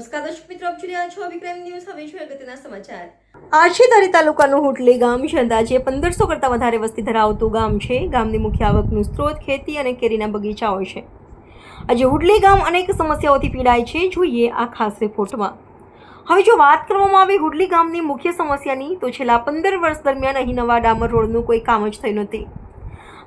નમસ્કાર દર્શક મિત્રો, આપ જોઈ રહ્યા છો વિક્રમ ન્યૂઝ. હવે જોઈએ અગત્યના સમાચાર. આશીધારી તાલુકાનું હુટલી ગામ છે. અંદાજે પંદરસો કરતાં વધારે વસ્તી ધરાવતું ગામ છે. ગામની મુખ્ય આવકનું સ્ત્રોત ખેતી અને કેરીના બગીચાઓ છે. આજે હુડલી ગામ અનેક સમસ્યાઓથી પીડાય છે. જોઈએ આ ખાસ રિપોર્ટમાં. હવે જો વાત કરવામાં આવે હુડલી ગામની મુખ્ય સમસ્યાની, તો છેલ્લા પંદર વર્ષ દરમિયાન અહીં નવા ડામર રોડનું કોઈ કામ જ થયું નથી.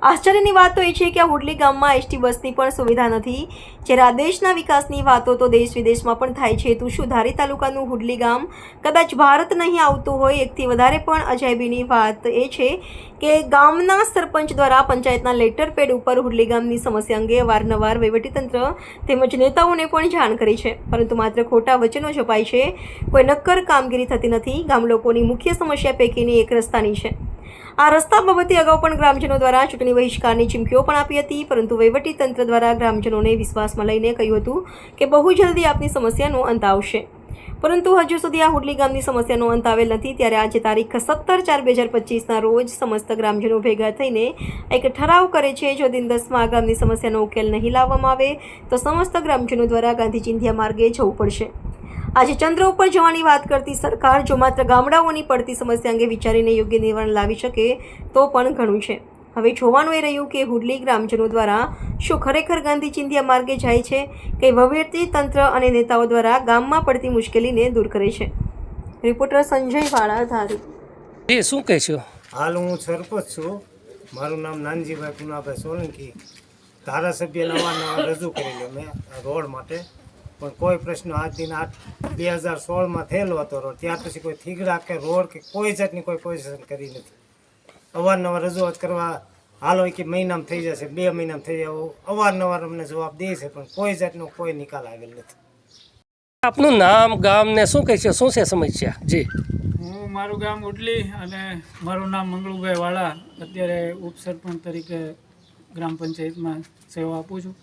આશ્ચર્યની વાત તો એ છે કે આ હુડલી ગામમાં એસટી બસની પણ સુવિધા નથી. જ્યારે આ દેશના વિકાસની વાતો તો દેશ વિદેશમાં પણ થાય છે, તું શું ધારી તાલુકાનું હુડલી ગામ કદાચ ભારત નહીં આવતું હોય? એકથી વધારે પણ અજાયબીની વાત એ છે કે ગામના સરપંચ દ્વારા પંચાયતના લેટર પેડ ઉપર હુડલી ગામની સમસ્યા અંગે વારંવાર વહીવટીતંત્ર તેમજ નેતાઓને પણ જાણ કરી છે. પરંતુ માત્ર ખોટા વચનો છપાય છે. કોઈ નક્કર કામગીરી થતી નથી. ગામ લોકોની મુખ્ય સમસ્યા પૈકીની એક રસ્તાની છે. આ રસ્તા બાબતે અગાઉ પણ ગ્રામજનો દ્વારા ચૂંટણી બહિષ્કારની ચીમકીઓ પણ આપી હતી, પરંતુ તંત્ર દ્વારા ગ્રામજનોને વિશ્વાસમાં લઈને કહ્યું હતું કે બહુ જલ્દી આપની સમસ્યાનો અંત આવશે. પરંતુ હજુ સુધી આ હુડલી ગામની સમસ્યાનો અંત આવેલ નથી, ત્યારે આજે તારીખ સત્તર ચાર બે હજાર પચીસના રોજ સમસ્ત ગ્રામજનો ભેગા થઈને એક ઠરાવ કરે છે, જો દિન દસમાં આ ગામની સમસ્યાનો ઉકેલ નહીં લાવવામાં આવે, તો સમસ્ત ગ્રામજનો દ્વારા ગાંધી ચિંધ્યા માર્ગે જવું પડશે. આજે ચંદ્ર ઉપર જવાની વાત કરતી સરકાર જો માત્ર ગામડાઓની પડતી સમસ્યા અંગે વિચારીને યોગ્ય નિવારણ લાવી શકે તો પણ ઘણું છે. હવે જોવાનું એ રહ્યું કે હુડલી ગ્રામજનો દ્વારા શું ખરેખર ગાંધી ચિંધ્યા માર્ગે જાય છે? કે વહીવટી તંત્ર અને નેતાઓ દ્વારા ગામમાં પડતી મુશ્કેલીને દૂર કરે છે. રિપોર્ટર સંજય વાળા ધારી. એ શું કહેશો હાલ હું સરપંચ છું. મારું નામ નાનજીભાઈ પુનાભાઈ સોલંકી. ધારાસભ્ય નવા નવા રજૂ કરેલો મેં રોડ માટે. પણ કોઈ પ્રશ્ન આજ દિન આઠ બે હજાર સોળમાં થયેલો હતો રોડ. ત્યાર પછી કોઈ થીગડા કે રોડ કે કોઈ જાતની કોઈ પોઝિશન કરી નથી. અવારનવાર રજૂઆત કરવા હાલ હોય કે મહિનામાં થઈ જશે બે મહિનામાં થઈ જાય અવારનવાર અમને જવાબ દે છે પણ કોઈ જાતનો કોઈ નિકાલ આવેલ નથી. આપનું નામ ગામ ને શું છે? શું છે સમસ્યા? જી. હું મારું ગામ ઉડલી અને મારું નામ મંગળુભાઈ વાળા. અત્યારે ઉપસરપંચ તરીકે ગ્રામ પંચાયતમાં સેવા આપું છું.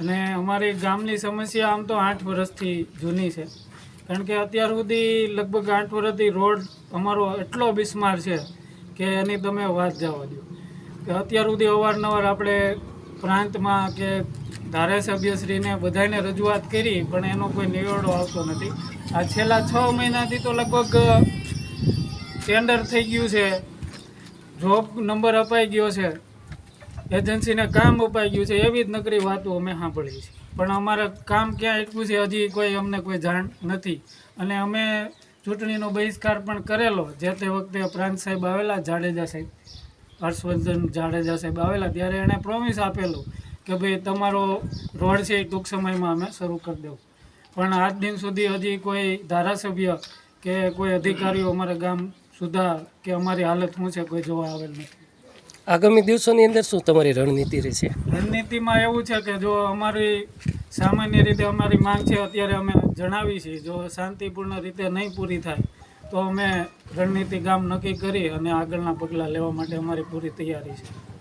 અને અમારી ગામની સમસ્યા આમ તો આઠ વર્ષથી જૂની છે. કારણ કે અત્યાર સુધી લગભગ આઠ વર્ષથી રોડ અમારો એટલો બિસ્માર છે કે એની તમે વાત જવા દો કે અત્યાર સુધી અવારનવાર આપણે પ્રાંતમાં કે ધારાસભ્યશ્રીને બધાને રજૂઆત કરી, પણ એનો કોઈ નિવેડો આવતો નથી. આ છેલ્લા છ મહિનાથી તો લગભગ ટેન્ડર થઈ ગયું છે. જોબ નંબર અપાઈ ગયો છે. એજન્સીને કામ અપાઈ ગયું છે, એવી જ નકરી વાતો અમે સાંભળી છે પણ અમારે કામ ક્યાં એટલું છે, હજી કોઈ અમને કોઈ જાણ નથી. અને અમે ચૂંટણીનો બહિષ્કાર પણ કરેલો, જે તે વખતે પ્રાંત સાહેબ આવેલા, જાડેજા સાહેબ, હર્ષવર્ધન જાડેજા સાહેબ આવેલા, ત્યારે એણે પ્રોમિસ આપેલું કે ભાઈ તમારો રોડ છે, એ ટૂંક સમયમાં અમે શરૂ કરી દઉં પણ આજ દિન સુધી હજી કોઈ ધારાસભ્ય કે કોઈ અધિકારીઓ અમારા ગામ સુધા કે અમારી હાલત શું છે, કોઈ જોવા આવેલ નથી. આગામી દિવસોની અંદર શું તમારી રણનીતિ રહેશે? રણનીતિમાં એવું છે કે જો અમારી સામાન્ય રીતે અમારી માંગ છે, અત્યારે અમે જણાવી છીએ, જો શાંતિપૂર્ણ રીતે નહીં પૂરી થાય, તો અમે રણનીતિ ગામ નક્કી કરી અને આગળના પગલાં લેવા માટે અમારી પૂરી તૈયારી છે.